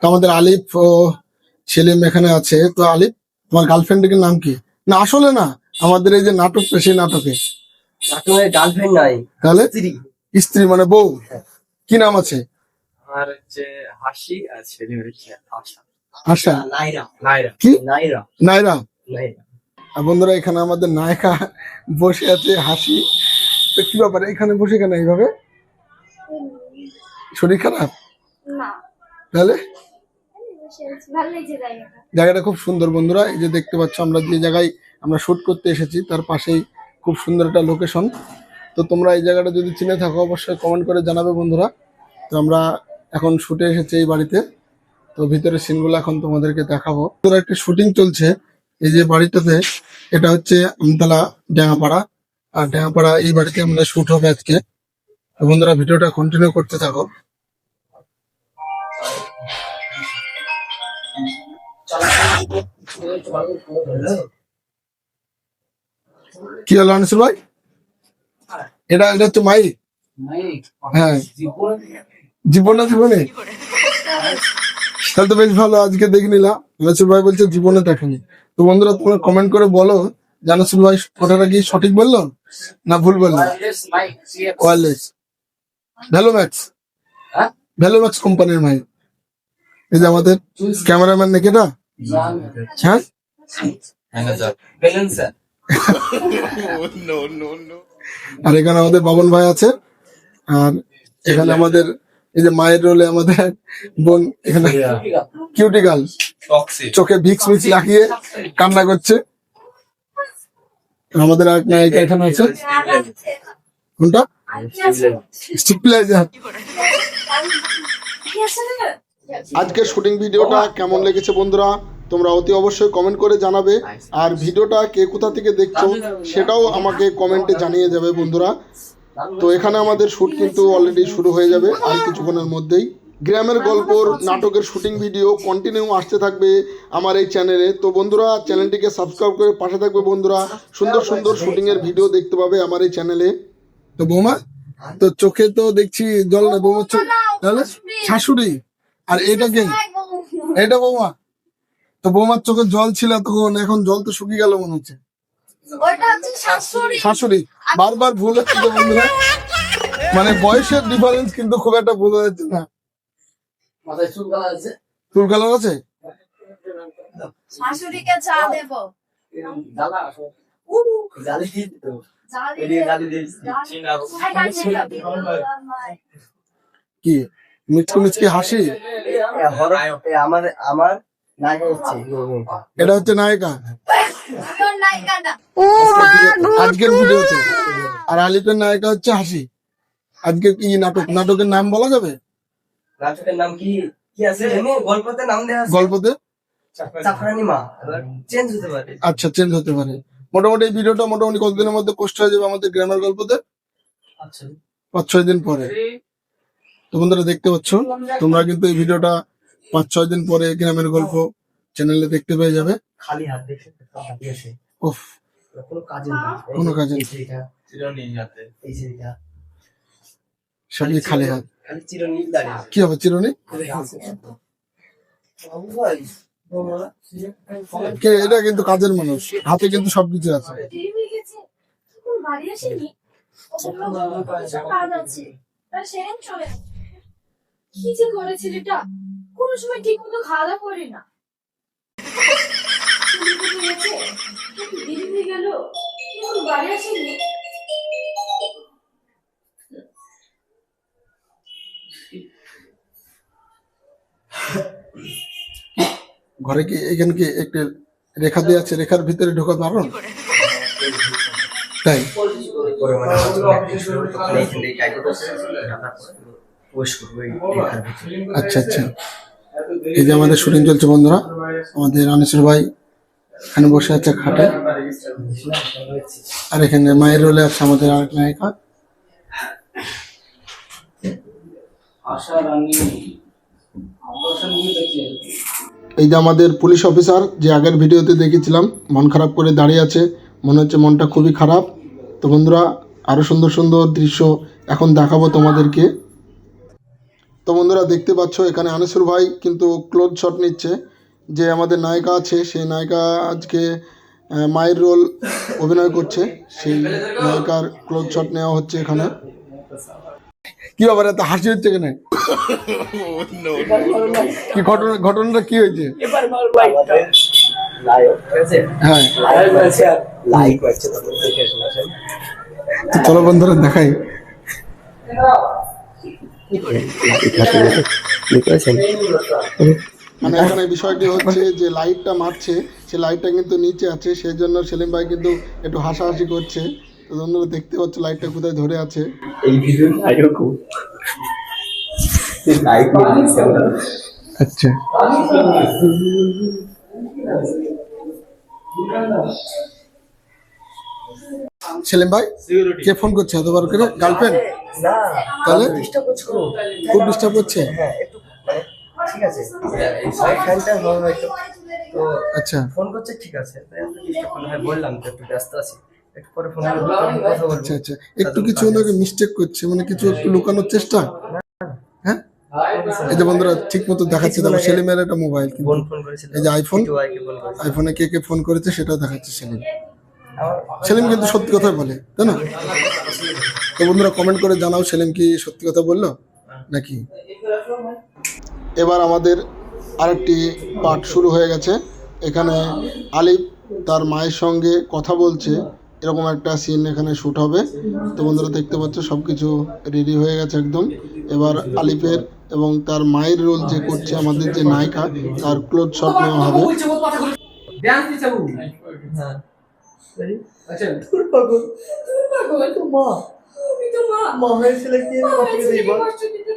তো আমাদের আলিফ ও সেলিম এখানে আছে। তো আলিফ তোমার গার্লফ্রেন্ডের নাম কি? না আসলে না আমাদের এই যে নাটকটা সেই নাটকে। গার্লফ্রেন্ড নাই তাহলে? স্ত্রী। স্ত্রী মানে বউ? কি নাম আছে? আর হচ্ছে হাসি আর ছেলে হচ্ছে আশা। আশা? নাইরা। নাইরা। কি? নাইরা। নাইরা? নাইরা। বন্ধুরা এখানে আমাদের নায়িকা বসে আছে হাসি। তো কি ব্যাপার এখানে বসে কেন এইভাবে? শরীর খারাপ? তাহলে আমি বসে আছি ভালো লাগছে জায়গাটা। খুব সুন্দর বন্ধুরা, এই যে দেখতে পাচ্ছ আমরা যে জায়গায় আমরা শুট করতে এসেছি, তার পাশেই খুব সুন্দর একটা লোকেশন তো তোমরা এই জায়গাটা যদি চিনে থাকো, অবশ্যই কমেন্ট করে জানাবে বন্ধুরা। তো আমরা এখন শুটে এসেছি এই বাড়িতে। তো ভিতরের সিনগুলো এখন তোমাদেরকে দেখাবো। তোর একটা শুটিং চলছে এই যে বাড়িটাতে, এটা হচ্ছে আমতলা ড্যাঙাপাড়া আর ড্যাঙাপাড়া এই বাড়িতে আমরা শুট হবে আজকে। বন্ধুরা, ভিডিওটা কন্টিনিউ করতে থাকো। কি হলো আনিসুল ভাই? এটা এটা হচ্ছে মাই হ্যাঁ। জীবন না জীবনে তাহলে তো বেশ ভালো আজকে দেখে নিলাম। আনিসুল ভাই বলছে জীবনে দেখেনি। তো বন্ধুরা তোমরা কমেন্ট করে বলো জানাসুল ভাই কথাটা কি সঠিক বলল না ভুল বলল? ওয়ারলেস ভ্যালোম্যাক্স? ভ্যালোম্যাক্স কোম্পানির মাই এই যে আমাদের ক্যামেরাম্যান নাকি এটা? হ্যাঁ আর এখানে আমাদের বাবন ভাই আছে। আর এখানে আমাদের এই যে মায়ের রোলে আমাদের এক বোন এখানে কিউটি চোখে ভিক্স ভিক্স লাগিয়ে কান্না করছে। আমাদের আর এক নায়িকা এখানে আছে। কোনটা? স্টিপ্লাইজার আজকের শুটিং ভিডিওটা কেমন লেগেছে বন্ধুরা? তোমরা অতি অবশ্যই কমেন্ট করে জানাবে। আর ভিডিওটা কে কোথা থেকে দেখছ সেটাও আমাকে কমেন্টে জানিয়ে যাবে বন্ধুরা। তো এখানে আমাদের শুট কিন্তু অলরেডি শুরু হয়ে যাবে আর কিছুক্ষণের মধ্যেই। গ্রামের গল্পর নাটকের শুটিং ভিডিও কন্টিনিউ আসতে থাকবে আমার এই চ্যানেলে তো বন্ধুরা চ্যানেলটিকে সাবস্ক্রাইব করে পাশে থাকবে বন্ধুরা। সুন্দর সুন্দর শুটিং এর ভিডিও দেখতে পাবে আমার এই চ্যানেলে তো বৌমা তো চোখে তো দেখছি জল না বৌমার চোখ তাহলে শাশুড়ি। আর এটা কে? এটা বৌমা। তো বৌমার চোখে জল ছিল তখন এখন জল তো শুকিয়ে গেল মনে হচ্ছে। শাশুড়ি। শাশুড়ি। বারবার ভুল হচ্ছে তো বন্ধুরা। মানে বয়সের ডিফারেন্স কিন্তু খুব একটা বোঝা যাচ্ছে না। চুল কালা আছে? চুল কালার আছে? শাশুড়িকে চা দেব। ছিল কি? মিচকি মিচকি হাসি? আমার আমার এটা হচ্ছে নায়িকা? আজকের ভিডিওতে আর আলিপের নায়িকা হচ্ছে হাসি। আজকে কি নাটক নাটকের নাম বলা যাবে? নাটকের নাম কি কি আছে? গল্পতে নাম দেওয়া গল্পতে? চাকরানি মা এবার চেঞ্জ হতে পারে। আচ্ছা চেঞ্জ হতে পারে। মোটামুটি এই ভিডিওটা মোটামুটি কতদিনের মধ্যে পোস্ট হয়ে যাবে আমাদের গ্রামের গল্পতে? আচ্ছা। পাঁচ ছয় দিন পরে। তো বন্ধুরা দেখতে পাচ্ছ তোমরা কিন্তু এই ভিডিওটা পাঁচ ছয় দিন পরে গ্রামের গল্প চ্যানেলে দেখতে পেয়ে যাবে। খালি হাত দেখে উফ কোনো কাজে না কোনো কাজে। সবই খালি হাত। খালি চিরুনি দাঁড়িয়ে কি হবে চিরুনি বাবু ভাই এটা কিন্তু কাজের মানুষ। হাতে কিন্তু সবকিছু আছে। বাড়ি আসেনি? কাজ আছে। তার সেরেন চলে। কি যে করে ছেলেটা? কোনো সময় ঠিক মতো খাওয়া দাওয়া করে না। হয়ে গেল বাড়ি আসেনি ঘরে কি এখানে কি একটা রেখা দিয়ে আছে? রেখার ভিতরে ঢোকা পারো তাই আচ্ছা আচ্ছা। এই যে আমাদের শুটিং চলছে বন্ধুরা, আমাদের আনিসুর ভাই এখানে বসে আছে খাটে। আর এখানে মায়ের রোলে আছে আমাদের আরেক নায়িকা। এই যে আমাদের পুলিশ অফিসার, যে আগের ভিডিওতে দেখেছিলাম, মন খারাপ করে দাঁড়িয়ে আছে, মনে হচ্ছে মনটা খুবই খারাপ। তো বন্ধুরা, আরও সুন্দর সুন্দর দৃশ্য এখন দেখাবো তোমাদেরকে। তো বন্ধুরা দেখতে পাচ্ছ এখানে আনিসুর ভাই কিন্তু ক্লোজ শট নিচ্ছে। যে আমাদের নায়িকা আছে সেই নায়িকা আজকে মায়ের রোল অভিনয় করছে। সেই নায়িকার ক্লোজ শট নেওয়া হচ্ছে এখানে। কি ব্যাপার এত হাসি হচ্ছে কেন কি ঘটনা ঘটনাটা কি হয়েছে? হ্যাঁ। চলো বন্ধুরা দেখাই। মানে এখানে বিষয়টি হচ্ছে যে লাইটটা মারছে সে লাইটটা কিন্তু নিচে আছে সেই জন্য সেলিম ভাই কিন্তু একটু হাসাহাসি করছে। বন্ধুরা দেখতে পাচ্ছ লাইটটা কোথায় ধরে আছে। এই আচ্ছা। সেলিম ভাই কে ফোন করছে এতবার করে? গার্লফ্রেন্ড? না তাহলে? ডিস্টার্ব করছ খুব ডিস্টার্ব করছে? হ্যাঁ একটু মানে ঠিক আছে। ফ্যানটা ভালো একটু তো। আচ্ছা। ফোন করছে ঠিক আছে। একটু ডিস্টার্ব করলে বললাম তো একটু ব্যস্ত আছি। একটু পরে ফোন করব আচ্ছা আচ্ছা। একটু কিছু ওনাকে মিস্টেক করছে মানে কিছু একটু লুকানোর চেষ্টা? হ্যাঁ? এই যে বন্ধুরা ঠিক মতো দেখাচ্ছে দেখো সেলিমের একটা মোবাইল এই যে আইফোন আইফোনে কে কে ফোন করেছে সেটাও দেখাচ্ছে সেলিম সেলিম কিন্তু সত্যি কথা বলে তাই না? তো বন্ধুরা কমেন্ট করে জানাও সেলিম কি সত্যি কথা বলল? নাকি? এবার আমাদের আরেকটি পাঠ শুরু হয়ে গেছে। এখানে আলিফ তার মায়ের সঙ্গে কথা বলছে। এরকম একটা সিন এখানে শ্যুট হবে। তো বন্ধুরা দেখতে পাচ্ছ সব কিছু রেডি হয়ে গেছে একদম। এবার আলিফের এবং তার মায়ের রোল যে করছে আমাদের যে নায়িকা তার ক্লোজ শট নেওয়া হবে। হ্যাঁ। আচ্ছা তুমি তো মা। হয়েছিল কি বল কষ্ট দিতে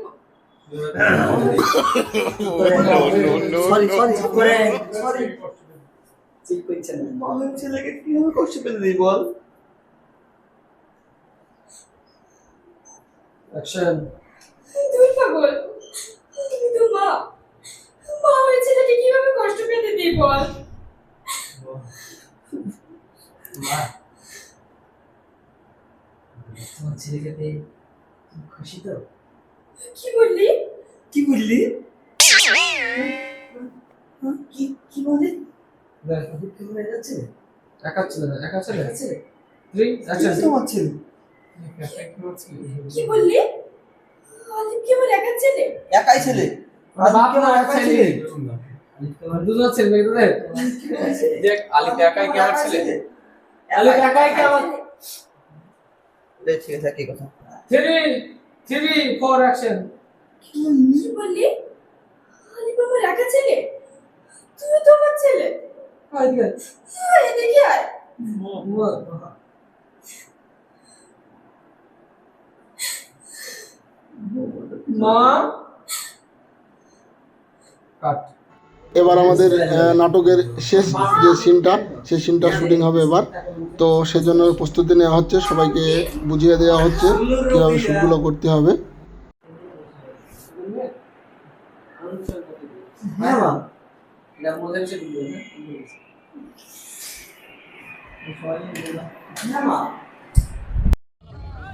সরি সরি করে সরি মা হয়েছিল কি কষ্ট পেতে দিই বল। অ্যাকশন তুমি পাগল। তুমি তো মা। মা হয়েছে তাকে কীভাবে কষ্ট পেতে দিই বল? তোমার ছেলেকে পেয়ে খুশি তো? কি বললি? কি বললি? কি কি বলে? কি বলে যাচ্ছে? একা ছিল না একা ছিল? আছে আচ্ছা তোমার ছেলে। কি বললি? আলিফ কি আমার একা ছেলে? একাই ছেলে। বাপ না একাই ছেলে? দুজন ছেলে দেখ আলিফ একাই কি আমার ছেলে? আলিফ একাই কি আমার ঠিক আছে কি কথা? থ্রি থ্রি ফোর অ্যাকশন কি বললি? আলিফ আমার একা ছেলে? তুই তো আমার ছেলে। আয় দিকে দেখি আয়। মা? কাট। এবার আমাদের নাটকের শেষ যে সিনটা সেই সিনটা শুটিং হবে এবার। তো সেজন্য প্রস্তুতি নেওয়া হচ্ছে সবাইকে বুঝিয়ে দেওয়া হচ্ছে কীভাবে শ্যুটগুলো করতে হবে। হ্যাঁ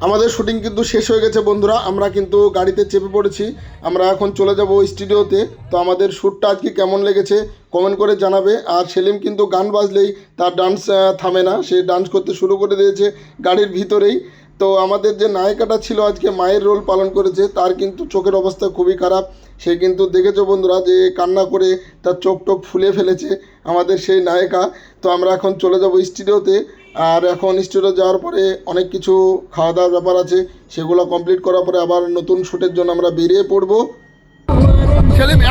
আমাদের শুটিং কিন্তু শেষ হয়ে গেছে, বন্ধুরা। আমরা কিন্তু গাড়িতে চেপে পড়েছি। আমরা এখন চলে যাব স্টুডিওতে। তো আমাদের শ্যুটটা আজকে কেমন লেগেছে কমেন্ট করে জানাবে। আর সেলিম কিন্তু গান বাজলেই তার ডান্স থামে না। সে ডান্স করতে শুরু করে দিয়েছে গাড়ির ভিতরেই। তো আমাদের যে নায়িকাটা ছিল আজকে, মায়ের রোল পালন করেছে, তার কিন্তু চোখের অবস্থা খুবই খারাপ। সে কিন্তু দেখেছ বন্ধুরা যে কান্না করে তার চোখ টোক ফুলে ফেলেছে আমাদের সেই নায়িকা। তো আমরা এখন চলে যাব স্টুডিওতে। আর এখন স্টুডিও যাওয়ার পরে অনেক কিছু খাওয়া দাওয়ার ব্যাপার আছে, সেগুলো কমপ্লিট করার পরে আবার নতুন শ্যুটের জন্য আমরা বেরিয়ে পড়ব।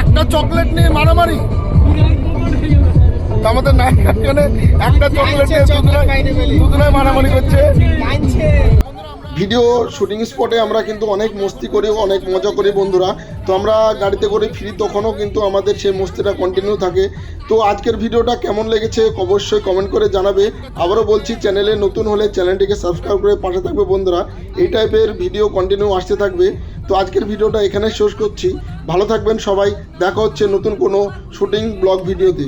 একটা চকলেট নিয়ে মারামারি? আমাদের নায়িকার একটা চকলেট নিয়ে মারামারি করছে। ভিডিও শুটিং স্পটে আমরা কিন্তু অনেক মস্তি করি, অনেক মজা করি বন্ধুরা। তো আমরা গাড়িতে করে ফিরি তখনও কিন্তু আমাদের সেই মস্তিটা কন্টিনিউ থাকে। তো আজকের ভিডিওটা কেমন লেগেছে অবশ্যই কমেন্ট করে জানাবে। আবারও বলছি চ্যানেলে নতুন হলে চ্যানেলটিকে সাবস্ক্রাইব করে পাশে থাকবে বন্ধুরা। এই টাইপের ভিডিও কন্টিনিউ আসতে থাকবে। তো আজকের ভিডিওটা এখানে শেষ করছি। ভালো থাকবেন সবাই। দেখা হচ্ছে নতুন কোনো শুটিং ব্লগ ভিডিওতে